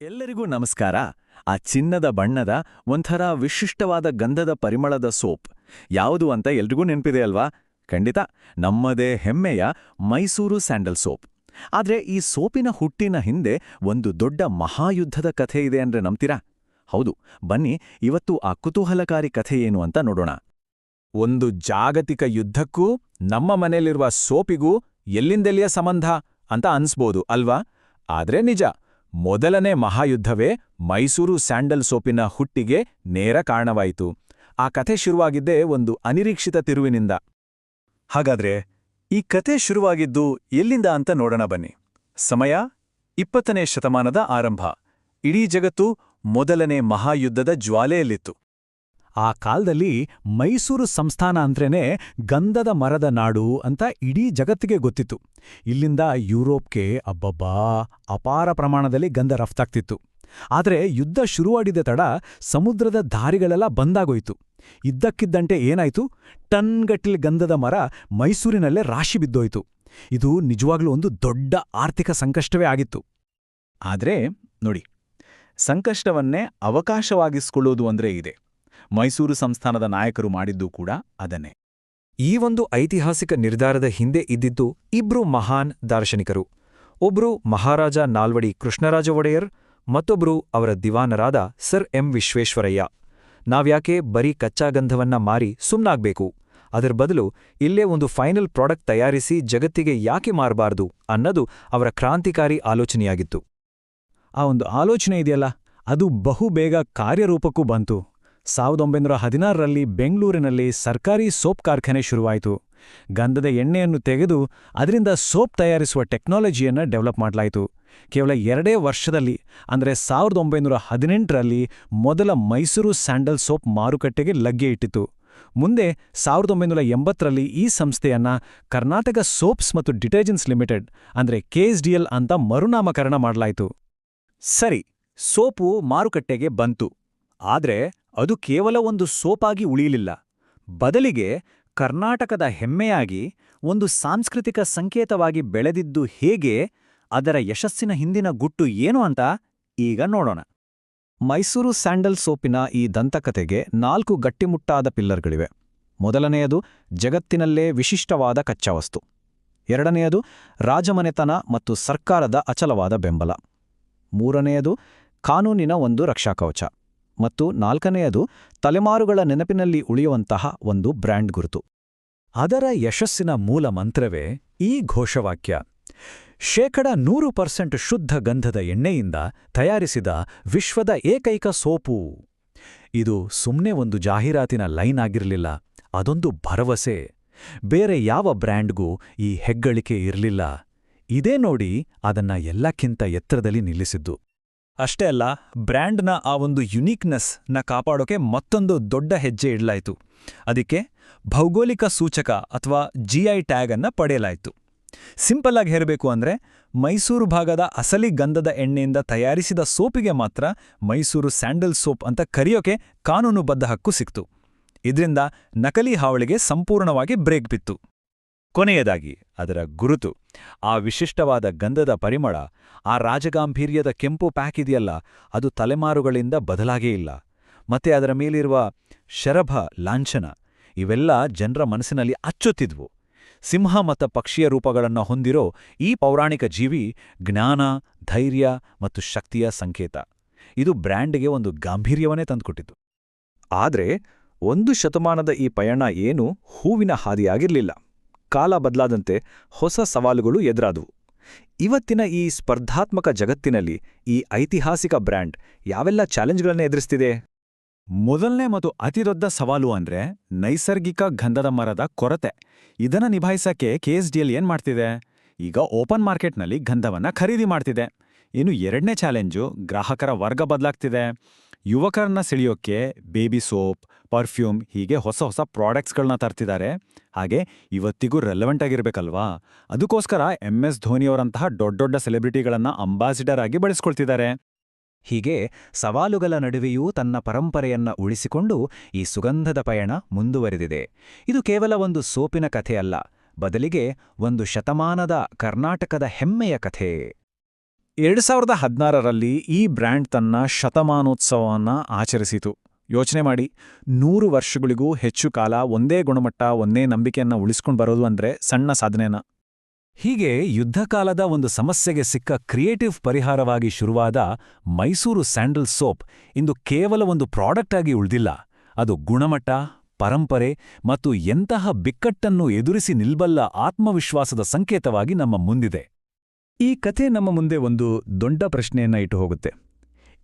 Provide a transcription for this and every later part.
ಎಲ್ಲರಿಗೂ ನಮಸ್ಕಾರ. ಆ ಚಿನ್ನದ ಬಣ್ಣದ ಒಂಥರ ವಿಶಿಷ್ಟವಾದ ಗಂಧದ ಪರಿಮಳದ ಸೋಪ್. ಯಾವುದು ಅಂತ ಎಲ್ರಿಗೂ ನೆನಪಿದೆ ಅಲ್ವಾ? ಖಂಡಿತ. ನಮ್ಮದೇ ಹೆಮ್ಮೆಯ ಮೈಸೂರು ಸ್ಯಾಂಡಲ್ ಸೋಪ್. ಆದ್ರೆ ಈ ಸೋಪಿನ ಹುಟ್ಟಿನ ಹಿಂದೆ ಒಂದು ದೊಡ್ಡ ಮಹಾಯುದ್ಧದ ಕಥೆ ಇದೆ ಅಂದ್ರೆ ನಂಬ್ತೀರಾ? ಹೌದು. ಬನ್ನಿ, ಇವತ್ತು ಆ ಕುತೂಹಲಕಾರಿ ಕಥೆ ಏನು ಅಂತ ನೋಡೋಣ. ಒಂದು ಜಾಗತಿಕ ಯುದ್ಧಕ್ಕೂ, ನಮ್ಮ ಮನೆಯಲ್ಲಿರುವ ಸೋಪಿಗೂ ಎಲ್ಲಿಂದೆಲ್ಲಿಯ ಸಂಬಂಧ ಅಂತ ಅನ್ಸ್ಬೋದು ಅಲ್ವಾ? ಆದ್ರೆ ನಿಜ ಮೊದಲನೇ ಮಹಾಯುದ್ಧವೇ ಮೈಸೂರು ಸ್ಯಾಂಡಲ್ ಸೋಪಿನ ಹುಟ್ಟಿಗೆ ನೇರ ಕಾರಣವಾಯಿತು. ಆ ಕಥೆ ಶುರುವಾಗಿದ್ದೇ ಒಂದು ಅನಿರೀಕ್ಷಿತ ತಿರುವಿನಿಂದ. ಹಾಗಾದ್ರೆ, ಈ ಕತೆ ಶುರುವಾಗಿದ್ದು ಎಲ್ಲಿಂದ ಅಂತ ನೋಡೋಣ ಬನ್ನಿ. ಸಮಯ, ಇಪ್ಪತ್ತನೇ ಶತಮಾನದ ಆರಂಭ. ಇಡೀ ಜಗತ್ತು ಮೊದಲನೇ ಮಹಾಯುದ್ಧದ ಜ್ವಾಲೆಯಲ್ಲಿತ್ತು. ಆ ಕಾಲದಲ್ಲಿ ಮೈಸೂರು ಸಂಸ್ಥಾನ ಅಂದ್ರೇನೆ ಗಂಧದ ಮರದ ನಾಡು ಅಂತ ಇಡೀ ಜಗತ್ತಿಗೆ ಗೊತ್ತಿತ್ತು. ಇಲ್ಲಿಂದ ಯುರೋಪ್ಗೆ ಅಬ್ಬಬ್ಬಾ, ಅಪಾರ ಪ್ರಮಾಣದಲ್ಲಿ ಗಂಧ ರಫ್ತಾಗ್ತಿತ್ತು. ಆದರೆ ಯುದ್ಧ ಶುರುವಾಡಿದ ತಡ ಸಮುದ್ರದ ದಾರಿಗಳೆಲ್ಲ ಬಂದಾಗೋಯ್ತು. ಇದ್ದಕ್ಕಿದ್ದಂತೆ ಏನಾಯ್ತು? ಟನ್ಗಟ್ಟಿಲ್ ಗಂಧದ ಮರ ಮೈಸೂರಿನಲ್ಲೇ ರಾಶಿ ಬಿದ್ದೋಯ್ತು. ಇದು ನಿಜವಾಗ್ಲೂ ಒಂದು ದೊಡ್ಡ ಆರ್ಥಿಕ ಸಂಕಷ್ಟವೇ ಆಗಿತ್ತು. ಆದ್ರೆ ನೋಡಿ, ಸಂಕಷ್ಟವನ್ನೇ ಅವಕಾಶವಾಗಿಸ್ಕೊಳ್ಳೋದು ಅಂದ್ರೆ ಇದೆ. ಮೈಸೂರು ಸಂಸ್ಥಾನದ ನಾಯಕರು ಮಾಡಿದ್ದು ಕೂಡ ಅದನ್ನೇ. ಈ ಒಂದು ಐತಿಹಾಸಿಕ ನಿರ್ಧಾರದ ಹಿಂದೆ ಇದ್ದಿದ್ದು ಇಬ್ರು ಮಹಾನ್ ದಾರ್ಶನಿಕರು. ಒಬ್ರು ಮಹಾರಾಜ ನಾಲ್ವಡಿ ಕೃಷ್ಣರಾಜ ಒಡೆಯರ್, ಮತ್ತೊಬ್ರು ಅವರ ದಿವಾನರಾದ ಸರ್ ಎಂ ವಿಶ್ವೇಶ್ವರಯ್ಯ. ನಾವ್ಯಾಕೆ ಬರೀ ಕಚ್ಚಾ ಗಂಧವನ್ನ ಮಾರಿ ಸುಮ್ನಾಗ್ಬೇಕು? ಅದರ ಬದಲು ಇಲ್ಲೇ ಒಂದು ಫೈನಲ್ ಪ್ರಾಡಕ್ಟ್ ತಯಾರಿಸಿ ಜಗತ್ತಿಗೆ ಯಾಕೆ ಮಾರಬಾರ್ದು ಅನ್ನದು ಅವರ ಕ್ರಾಂತಿಕಾರಿ ಆಲೋಚನೆಯಾಗಿತ್ತು. ಆ ಒಂದು ಆಲೋಚನೆ ಇದೆಯಲ್ಲ, ಅದು ಬಹುಬೇಗ ಕಾರ್ಯರೂಪಕ್ಕೂ ಬಂತು. ಸಾವಿರದ ಒಂಬೈನೂರ ಹದಿನಾರರಲ್ಲಿ ಬೆಂಗಳೂರಿನಲ್ಲಿ ಸರ್ಕಾರಿ ಸೋಪ್ ಕಾರ್ಖಾನೆ ಶುರುವಾಯಿತು. ಗಂಧದ ಎಣ್ಣೆಯನ್ನು ತೆಗೆದು ಅದರಿಂದ ಸೋಪ್ ತಯಾರಿಸುವ ಟೆಕ್ನಾಲಜಿಯನ್ನು ಡೆವಲಪ್ ಮಾಡಲಾಯಿತು. ಕೇವಲ ಎರಡೇ ವರ್ಷದಲ್ಲಿ, ಅಂದರೆ ಸಾವಿರದ ಒಂಬೈನೂರ ಹದಿನೆಂಟರಲ್ಲಿ ಮೊದಲ ಮೈಸೂರು ಸ್ಯಾಂಡಲ್ ಸೋಪ್ ಮಾರುಕಟ್ಟೆಗೆ ಲಗ್ಗೆ ಇಟ್ಟಿತು ಮುಂದೆ ಸಾವಿರದ ಒಂಬೈನೂರ ಎಂಬತ್ತರಲ್ಲಿ ಈ ಸಂಸ್ಥೆಯನ್ನ ಕರ್ನಾಟಕ ಸೋಪ್ಸ್ ಮತ್ತು ಡಿಟರ್ಜೆಂಟ್ಸ್ ಲಿಮಿಟೆಡ್, ಅಂದರೆ ಕೆಎಸ್ಡಿಎಲ್ ಅಂತ ಮರುನಾಮಕರಣ ಮಾಡಲಾಯಿತು. ಸರಿ, ಸೋಪು ಮಾರುಕಟ್ಟೆಗೆ ಬಂತು. ಆದ್ರೆ ಅದು ಕೇವಲ ಒಂದು ಸೋಪಾಗಿ ಉಳಿಯಲಿಲ್ಲ. ಬದಲಿಗೆ ಕರ್ನಾಟಕದ ಹೆಮ್ಮೆಯಾಗಿ ಒಂದು ಸಾಂಸ್ಕೃತಿಕ ಸಂಕೇತವಾಗಿ ಬೆಳೆದಿದ್ದು ಹೇಗೆ, ಅದರ ಯಶಸ್ಸಿನ ಹಿಂದಿನ ಗುಟ್ಟು ಏನು ಅಂತ ಈಗ ನೋಡೋಣ. ಮೈಸೂರು ಸ್ಯಾಂಡಲ್ ಸೋಪಿನ ಈ ದಂತಕತೆಗೆ ನಾಲ್ಕು ಗಟ್ಟಿಮುಟ್ಟಾದ ಪಿಲ್ಲರ್ಗಳಿವೆ. ಮೊದಲನೆಯದು ಜಗತ್ತಿನಲ್ಲೇ ವಿಶಿಷ್ಟವಾದ ಕಚ್ಚಾವಸ್ತು. ಎರಡನೆಯದು ರಾಜಮನೆತನ ಮತ್ತು ಸರ್ಕಾರದ ಅಚಲವಾದ ಬೆಂಬಲ. ಮೂರನೆಯದು ಕಾನೂನಿನ ಒಂದು ರಕ್ಷಾಕವಚ. ಮತ್ತು ನಾಲ್ಕನೆಯದು ತಲೆಮಾರುಗಳ ನೆನಪಿನಲ್ಲಿ ಉಳಿಯುವಂತಹ ಒಂದು ಬ್ರ್ಯಾಂಡ್ ಗುರುತು. ಅದರ ಯಶಸ್ಸಿನ ಮೂಲ ಮಂತ್ರವೇ ಈ ಘೋಷವಾಕ್ಯ. ಶೇಕಡ ನೂರು ಪರ್ಸೆಂಟ್ ಶುದ್ಧ ಗಂಧದ ಎಣ್ಣೆಯಿಂದ ತಯಾರಿಸಿದ ವಿಶ್ವದ ಏಕೈಕ ಸೋಪು. ಇದು ಸುಮ್ನೆ ಒಂದು ಜಾಹೀರಾತಿನ ಲೈನ್ ಆಗಿರಲಿಲ್ಲ, ಅದೊಂದು ಭರವಸೆ. ಬೇರೆ ಯಾವ ಬ್ರ್ಯಾಂಡ್ಗೂ ಈ ಹೆಗ್ಗಳಿಕೆ ಇರಲಿಲ್ಲ. ಇದೇ ನೋಡಿ ಅದನ್ನ ಎಲ್ಲಕ್ಕಿಂತ ಎತ್ತರದಲ್ಲಿ ನಿಲ್ಲಿಸಿದ್ದು. ಅಷ್ಟೇ ಅಲ್ಲ, ಬ್ರ್ಯಾಂಡ್ನ ಆ ಒಂದು ಯುನೀಕ್ನೆಸ್ನ ಕಾಪಾಡೋಕೆ ಮತ್ತೊಂದು ದೊಡ್ಡ ಹೆಜ್ಜೆ ಇಡಲಾಯಿತು. ಅದಕ್ಕೆ ಭೌಗೋಳಿಕ ಸೂಚಕ ಅಥವಾ ಜಿಐ ಟ್ಯಾಗ್ ಅನ್ನ ಪಡೆಯಲಾಯಿತು. ಸಿಂಪಲ್ ಆಗಿ ಹೇಳಬೇಕು ಅಂದ್ರೆ, ಮೈಸೂರು ಭಾಗದ ಅಸಲಿ ಗಂಧದ ಎಣ್ಣೆಯಿಂದ ತಯಾರಿಸಿದ ಸೋಪಿಗೆ ಮಾತ್ರ ಮೈಸೂರು ಸ್ಯಾಂಡಲ್ ಸೋಪ್ ಅಂತ ಕರೆಯೋಕೆ ಕಾನೂನುಬದ್ಧ ಹಕ್ಕು ಸಿಕ್ತು. ಇದರಿಂದ ನಕಲಿ ಹಾವಳಿಗೆ ಸಂಪೂರ್ಣವಾಗಿ ಬ್ರೇಕ್ ಬಿತ್ತು. ಕೊನೆಯದಾಗಿ ಅದರ ಗುರುತು. ಆ ವಿಶಿಷ್ಟವಾದ ಗಂಧದ ಪರಿಮಳ, ಆ ರಾಜಗಾಂಭೀರ್ಯದ ಕೆಂಪು ಪ್ಯಾಕ್ ಇದೆಯಲ್ಲ, ಅದು ತಲೆಮಾರುಗಳಿಂದ ಬದಲಾಗೇ ಇಲ್ಲ. ಮತ್ತೆ ಅದರ ಮೇಲಿರುವ ಶರಭ ಲಾಂಛನ, ಇವೆಲ್ಲ ಜನರ ಮನಸ್ಸಿನಲ್ಲಿ ಅಚ್ಚುತ್ತಿದ್ವು. ಸಿಂಹ ಮತ್ತು ಪಕ್ಷಿಯ ರೂಪಗಳನ್ನು ಹೊಂದಿರೋ ಈ ಪೌರಾಣಿಕ ಜೀವಿ ಜ್ಞಾನ, ಧೈರ್ಯ ಮತ್ತು ಶಕ್ತಿಯ ಸಂಕೇತ. ಇದು ಬ್ರ್ಯಾಂಡ್ಗೆ ಒಂದು ಗಾಂಭೀರ್ಯವನ್ನೇ ತಂದುಕೊಟ್ಟಿತು. ಆದ್ರೆ, ಒಂದು ಶತಮಾನದ ಈ ಪಯಣ ಏನು ಹೂವಿನ ಹಾದಿಯಾಗಿರಲಿಲ್ಲ. ಕಾಲ ಬದಲಾದಂತೆ ಹೊಸ ಸವಾಲುಗಳು ಎದುರಾದವು. ಇವತ್ತಿನ ಈ ಸ್ಪರ್ಧಾತ್ಮಕ ಜಗತ್ತಿನಲ್ಲಿ ಈ ಐತಿಹಾಸಿಕ ಬ್ರ್ಯಾಂಡ್ ಯಾವೆಲ್ಲ ಚಾಲೆಂಜ್ಗಳನ್ನು ಎದುರಿಸ್ತಿದೆ? ಮೊದಲನೇ ಮತ್ತು ಅತಿದೊಡ್ಡ ಸವಾಲು ಅಂದ್ರೆ ನೈಸರ್ಗಿಕ ಗಂಧದ ಮರದ ಕೊರತೆ. ಇದನ್ನ ನಿಭಾಯಿಸಕ್ಕೆ ಕೆಎಸ್ಡಿಎಲ್ ಏನ್ ಮಾಡ್ತಿದೆ? ಈಗ ಓಪನ್ ಮಾರ್ಕೆಟ್ನಲ್ಲಿ ಗಂಧವನ್ನ ಖರೀದಿ ಮಾಡ್ತಿದೆ. ಇನ್ನು ಎರಡನೇ ಚಾಲೆಂಜು ಗ್ರಾಹಕರ ವರ್ಗ ಬದಲಾಗ್ತಿದೆ. ಯುವಕರನ್ನ ಸೆಳೆಯೋಕ್ಕೆ ಬೇಬಿ ಸೋಪ್ ಪರ್ಫ್ಯೂಮ್ ಹೀಗೆ ಹೊಸ ಹೊಸ ಪ್ರಾಡಕ್ಟ್ಸ್ಗಳನ್ನ ತರ್ತಿದ್ದಾರೆ ಹಾಗೆ ಇವತ್ತಿಗೂ ರೆಲೆವೆಂಟ್ ಆಗಿರ್ಬೇಕಲ್ವಾ? ಅದಕ್ಕೋಸ್ಕರ ಎಂ ಎಸ್ ಧೋನಿಯವರಂತಹ ದೊಡ್ಡ ದೊಡ್ಡ ಸೆಲೆಬ್ರಿಟಿಗಳನ್ನ ಅಂಬಾಸಿಡರ್ ಆಗಿ ಬಳಸ್ಕೊಳ್ತಿದ್ದಾರೆ ಹೀಗೆ ಸವಾಲುಗಳ ನಡುವೆಯೂ ತನ್ನ ಪರಂಪರೆಯನ್ನ ಉಳಿಸಿಕೊಂಡು ಈ ಸುಗಂಧದ ಪಯಣ ಮುಂದುವರೆದಿದೆ. ಇದು ಕೇವಲ ಒಂದು ಸೋಪಿನ ಕಥೆಯಲ್ಲ, ಬದಲಿಗೆ ಒಂದು ಶತಮಾನದ ಕರ್ನಾಟಕದ ಹೆಮ್ಮೆಯ ಕಥೆ. ಎರಡು ಸಾವಿರದ ಹದಿನಾರರಲ್ಲಿ ಈ ಬ್ರ್ಯಾಂಡ್ ತನ್ನ ಶತಮಾನೋತ್ಸವವನ್ನು ಆಚರಿಸಿತು. ಯೋಚನೆ ಮಾಡಿ. ನೂರು ವರ್ಷಗಳಿಗೂ ಹೆಚ್ಚು ಕಾಲ ಒಂದೇ ಗುಣಮಟ್ಟ, ಒಂದೇ ನಂಬಿಕೆಯನ್ನ ಉಳಿಸ್ಕೊಂಡು ಬರೋದು ಅಂದ್ರೆ ಸಣ್ಣ ಸಾಧನೆನ. ಹೀಗೆ ಯುದ್ಧಕಾಲದ ಒಂದು ಸಮಸ್ಯೆಗೆ ಸಿಕ್ಕ ಕ್ರಿಯೇಟಿವ್ ಪರಿಹಾರವಾಗಿ ಶುರುವಾದ ಮೈಸೂರು ಸ್ಯಾಂಡಲ್ ಸೋಪ್ ಇಂದು ಕೇವಲ ಒಂದು ಪ್ರಾಡಕ್ಟ್ ಆಗಿ ಉಳಿದಿಲ್ಲ. ಅದು ಗುಣಮಟ್ಟ, ಪರಂಪರೆ ಮತ್ತು ಎಂತಹ ಬಿಕ್ಕಟ್ಟನ್ನು ಎದುರಿಸಿ ನಿಲ್ಬಲ್ಲ ಆತ್ಮವಿಶ್ವಾಸದ ಸಂಕೇತವಾಗಿ ನಮ್ಮ ಮುಂದಿದೆ. ಈ ಕಥೆ ನಮ್ಮ ಮುಂದೆ ಒಂದು ದೊಡ್ಡ ಪ್ರಶ್ನೆಯನ್ನ ಇಟ್ಟು ಹೋಗುತ್ತೆ.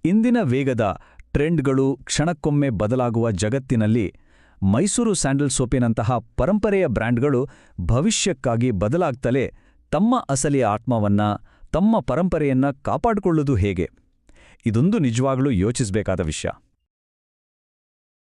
ಇಂದಿನ ವೇಗದ ಟ್ರೆಂಡ್ಗಳು ಕ್ಷಣಕ್ಕೊಮ್ಮೆ ಬದಲಾಗುವ ಜಗತ್ತಿನಲ್ಲಿ ಮೈಸೂರು ಸ್ಯಾಂಡಲ್ ಸೋಪಿನಂತಹ ಪರಂಪರೆಯ ಬ್ರ್ಯಾಂಡ್ಗಳು ಭವಿಷ್ಯಕ್ಕಾಗಿ ಬದಲಾಗ್ತಲೇ ತಮ್ಮ ಅಸಲಿಯ ಆತ್ಮವನ್ನ, ತಮ್ಮ ಪರಂಪರೆಯನ್ನ ಕಾಪಾಡಿಕೊಳ್ಳುವುದು ಹೇಗೆ? ಇದೊಂದು ನಿಜವಾಗ್ಲೂ ಯೋಚಿಸಬೇಕಾದ ವಿಷಯ.